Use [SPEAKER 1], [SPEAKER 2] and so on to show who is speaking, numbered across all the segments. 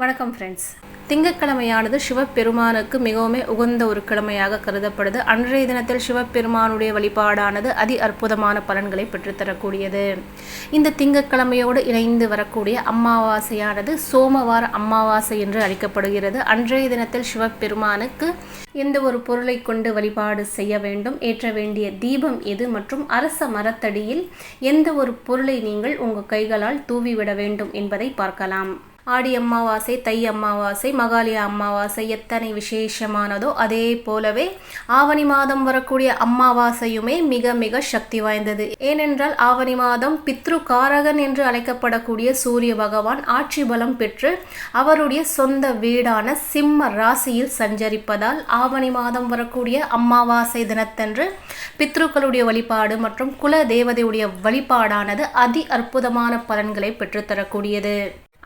[SPEAKER 1] வணக்கம் ஃப்ரெண்ட்ஸ் திங்கட்கிழமையானது சிவபெருமானுக்கு மிகவும் உகந்த ஒரு கிழமையாக கருதப்படுது. அன்றைய தினத்தில் சிவபெருமானுடைய வழிபாடானது அதி அற்புதமான பலன்களை பெற்றுத்தரக்கூடியது. இந்த திங்கட்கிழமையோடு இணைந்து வரக்கூடிய அமாவாசையானது சோமவார அமாவாசை என்று அழைக்கப்படுகிறது. அன்றைய தினத்தில் சிவபெருமானுக்கு எந்த ஒரு பொருளை கொண்டு வழிபாடு செய்ய வேண்டும் ஏற்ற வேண்டிய தீபம் எது மற்றும் அரச மரத்தடியில் எந்த ஒரு பொருளை நீங்கள் உங்கள் கைகளால் தூவிவிட வேண்டும் என்பதை பார்க்கலாம். ஆடி அமாவாசை தை அமாவாசை மகாலய அமாவாசை எத்தனை விசேஷமானதோ அதே போலவே ஆவணி மாதம் வரக்கூடிய அமாவாசையுமே மிக மிக சக்தி வாய்ந்தது. ஏனென்றால் ஆவணி மாதம் பித்ரு காரகன் என்று அழைக்கப்படக்கூடிய சூரிய பகவான் ஆட்சி பலம் பெற்று அவருடைய சொந்த வீடான சிம்ம ராசியில் சஞ்சரிப்பதால் ஆவணி மாதம் வரக்கூடிய அமாவாசை தினத்தன்று பித்ருக்களுடைய வழிபாடு மற்றும் குல தேவதையுடைய வழிபாடானது அதி அற்புதமான பலன்களை பெற்றுத்தரக்கூடியது.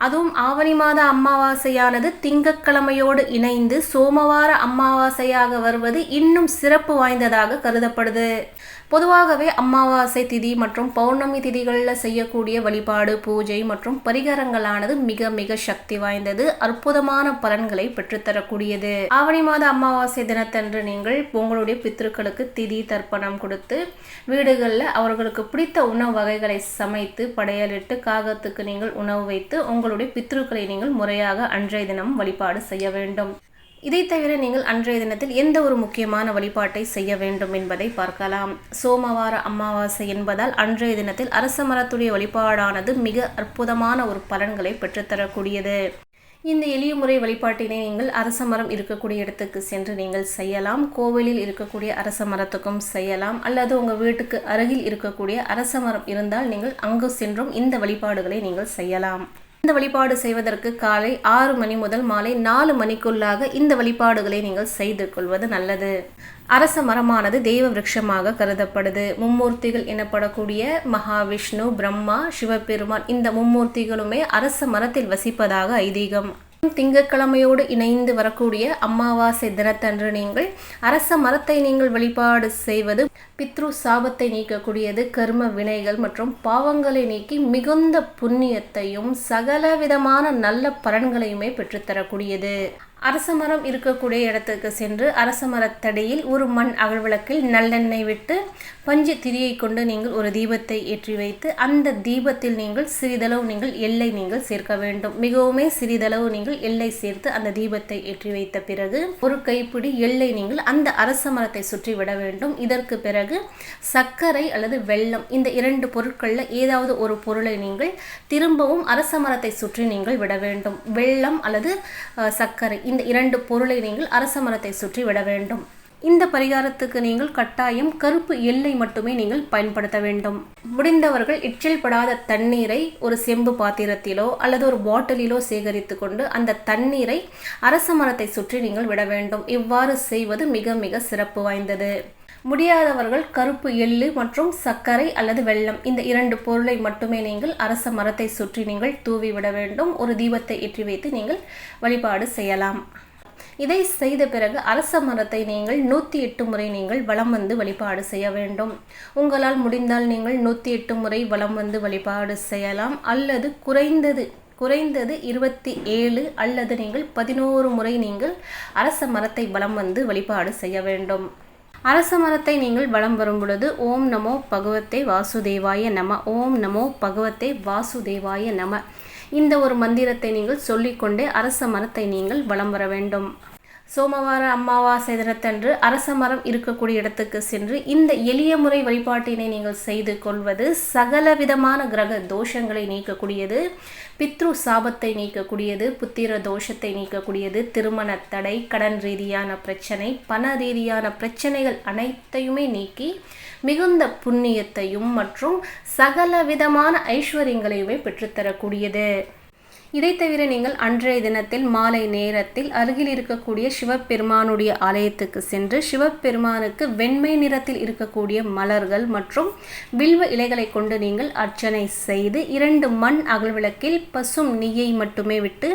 [SPEAKER 1] அதுவும் ஆவணி மாத அமாவாசையானது திங்கட்கிழமையோடு இணைந்து சோமவார அமாவாசையாக வருவது இன்னும் சிறப்பு வாய்ந்ததாக கருதப்படுது. பொதுவாகவே அமாவாசை திதி மற்றும் பௌர்ணமி திதிகளில் செய்யக்கூடிய வழிபாடு பூஜை மற்றும் பரிகாரங்களானது மிக மிக சக்தி வாய்ந்தது. அற்புதமான பலன்களை பெற்றுத்தரக்கூடியது. ஆவணி மாத அமாவாசை தினத்தன்று நீங்கள் உங்களுடைய பித்திருக்களுக்கு திதி தர்ப்பணம் கொடுத்து வீடுகளில் அவர்களுக்கு பிடித்த உணவு வகைகளை சமைத்து படையலிட்டு காகத்துக்கு நீங்கள் உணவு வைத்து உங்களுடைய பித்திருக்களை நீங்கள் முறையாக அன்றைய தினம் வழிபாடு செய்ய வேண்டும். இதை தவிர நீங்கள் அன்றைய தினத்தில் எந்த ஒரு முக்கியமான வழிபாட்டை செய்ய வேண்டும் என்பதை பார்க்கலாம். சோமவார அமாவாசை என்பதால் அன்றைய தினத்தில் அரச மரத்துடைய வழிபாடானது மிக அற்புதமான ஒரு பலன்களை பெற்றுத்தரக்கூடியது. இந்த எளிய முறை வழிபாட்டினை நீங்கள் அரச மரம் இருக்கக்கூடிய இடத்துக்கு சென்று நீங்கள் செய்யலாம். கோவிலில் இருக்கக்கூடிய அரச மரத்துக்கும் செய்யலாம். அல்லது உங்கள் வீட்டுக்கு அருகில் இருக்கக்கூடிய அரச மரம் இருந்தால் நீங்கள் அங்கு சென்றும் இந்த வழிபாடுகளை நீங்கள் செய்யலாம். இந்த வழிபாடு செய்வதற்கு காலை ஆறு மணி முதல் மாலை நாலு மணிக்குள்ளாக இந்த வழிபாடுகளை நீங்கள் செய்து கொள்வது நல்லது. அரச மரமானது தெய்வ விருட்சமாக கருதப்படுது. மும்மூர்த்திகள் எனப்படக்கூடிய மகாவிஷ்ணு பிரம்மா சிவபெருமான் இந்த மும்மூர்த்திகளுமே அரச மரத்தில் வசிப்பதாக ஐதீகம். திங்கட்கிழமையோடு இணைந்து வரக்கூடிய அமாவாசை தினத்தன்று நீங்கள் அரச மரத்தை நீங்கள் வழிபாடு செய்வது பித்ரு சாபத்தை நீக்கக்கூடியது கர்ம வினைகள் மற்றும் பாவங்களை நீக்கி மிகுந்த புண்ணியத்தையும் சகல விதமான நல்ல பலன்களையுமே பெற்றுத்தரக்கூடியது. அரச மரம் இருக்கக்கூடிய இடத்துக்கு சென்று அரச மரத்தடியில் ஒரு மண் அகழ்விளக்கில் நல்லெண்ணெய் விட்டு பஞ்சு திரியை கொண்டு நீங்கள் ஒரு தீபத்தை ஏற்றி வைத்து அந்த தீபத்தில் நீங்கள் சிறிதளவு நீங்கள் எல்லை நீங்கள் சேர்க்க வேண்டும். மிகவுமே சிறிதளவு நீங்கள் எல்லை சேர்த்து அந்த தீபத்தை ஏற்றி வைத்த பிறகு ஒரு கைப்பிடி எல்லை நீங்கள் அந்த அரச மரத்தை சுற்றி விட வேண்டும். இதற்கு பிறகு சர்க்கரை அல்லது வெள்ளம் இந்த இரண்டு பொருட்களில் ஏதாவது ஒரு பொருளை நீங்கள் திரும்பவும் அரச மரத்தை சுற்றி நீங்கள் விட வேண்டும். வெள்ளம் அல்லது சர்க்கரை இந்த இரண்டு பொருளை நீங்கள் அரச மரத்தை சுற்றி விட வேண்டும். இந்த பரிகாரத்துக்கு நீங்கள் கட்டாயம் கருப்பு எல்லை மட்டுமே நீங்கள் பயன்படுத்த வேண்டும். முடிந்தவர்கள் இச்சில் படாத தண்ணீரை ஒரு செம்பு பாத்திரத்திலோ அல்லது ஒரு பாட்டிலிலோ சேகரித்து கொண்டு அந்த தண்ணீரை அரச மரத்தை சுற்றி நீங்கள் விட வேண்டும். இவ்வாறு செய்வது மிக மிக சிறப்பு வாய்ந்தது. முடியாதவர்கள் கருப்பு எள்ளு மற்றும் சர்க்கரை அல்லது வெள்ளம் இந்த இரண்டு பொருளை மட்டுமே நீங்கள் அரச மரத்தை சுற்றி நீங்கள் தூவி விட வேண்டும். ஒரு தீபத்தை ஏற்றி வைத்து நீங்கள் வழிபாடு செய்யலாம். இதை செய்த பிறகு அரச மரத்தை நீங்கள் நூற்றி எட்டு முறை நீங்கள் வலம் வந்து வழிபாடு செய்ய வேண்டும். உங்களால் முடிந்தால் நீங்கள் நூற்றி எட்டு முறை வலம் வந்து வழிபாடு செய்யலாம். அல்லது குறைந்தது குறைந்தது இருபத்தி ஏழு அல்லது நீங்கள் பதினோரு முறை நீங்கள் அரச மரத்தை வலம் வந்து வழிபாடு செய்ய வேண்டும். அரச மரத்தை நீங்கள் வலம் வரும் பொழுது ஓம் நமோ பகவத்தே வாசுதேவாய நம ஓம் நமோ பகவத்தை வாசுதேவாய நம. இந்த ஒரு மந்திரத்தை நீங்கள் சொல்லிக்கொண்டே அரச மரத்தை நீங்கள் வலம் வர வேண்டும். சோமவார அமாவாசை தினத்தன்று அரச மரம் இருக்கக்கூடிய இடத்துக்கு சென்று இந்த எளிய முறை வழிபாட்டினை நீங்கள் செய்து கொள்வது சகல விதமான கிரக தோஷங்களை நீக்கக்கூடியது பித்ரு சாபத்தை நீக்கக்கூடியது புத்திர தோஷத்தை நீக்கக்கூடியது திருமண தடை கடன் ரீதியான பிரச்சனை பண ரீதியான பிரச்சனைகள் அனைத்தையுமே நீக்கி மிகுந்த புண்ணியத்தையும் மற்றும் சகல விதமான ஐஸ்வர்யங்களையுமே பெற்றுத்தரக்கூடியது. இதை தவிர நீங்கள் அன்றைய தினத்தில் மாலை நேரத்தில் அருகில் இருக்கக்கூடிய சிவபெருமானுடைய ஆலயத்துக்கு சென்று சிவபெருமானுக்கு வெண்மை நிறத்தில் இருக்கக்கூடிய மலர்கள் மற்றும் வில்வ இலைகளை கொண்டு நீங்கள் அர்ச்சனை செய்து இரண்டு மண் அகல்விளக்கில் பசும் நெய்யை மட்டுமே விட்டு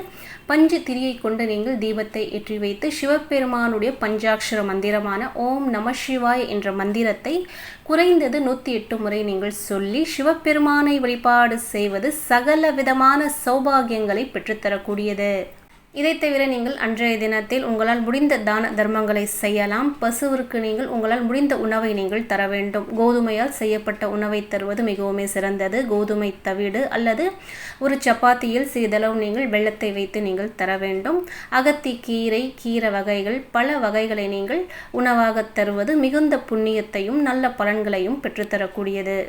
[SPEAKER 1] பஞ்சு திரியை கொண்டு நீங்கள் தீபத்தை ஏற்றி வைத்து சிவபெருமானுடைய பஞ்சாட்சர மந்திரமான ஓம் நம சிவாய் என்ற மந்திரத்தை குறைந்தது நூற்றி எட்டு முறை நீங்கள் சொல்லி சிவபெருமானை வழிபாடு செய்வது சகல விதமான சௌபாகியங்கள் பெற்றுத்தரக்கூடியது. இதை தவிர நீங்கள் அன்றைய தினத்தில் உங்களால் முடிந்த தான தர்மங்களை செய்யலாம். பசுவிற்கு நீங்கள் உங்களால் முடிந்த உணவை நீங்கள் தர வேண்டும். கோதுமையால் செய்யப்பட்ட உணவை தருவது மிகவும் சிறந்தது. கோதுமை தவிடு அல்லது ஒரு சப்பாத்தியில் சிறிதளவு நீங்கள் வெள்ளத்தை வைத்து நீங்கள் தர வேண்டும். அகத்தி கீரை கீரை வகைகள் பல வகைகளை நீங்கள் உணவாக தருவது மிகுந்த புண்ணியத்தையும் நல்ல பலன்களையும் பெற்றுத்தரக்கூடியது.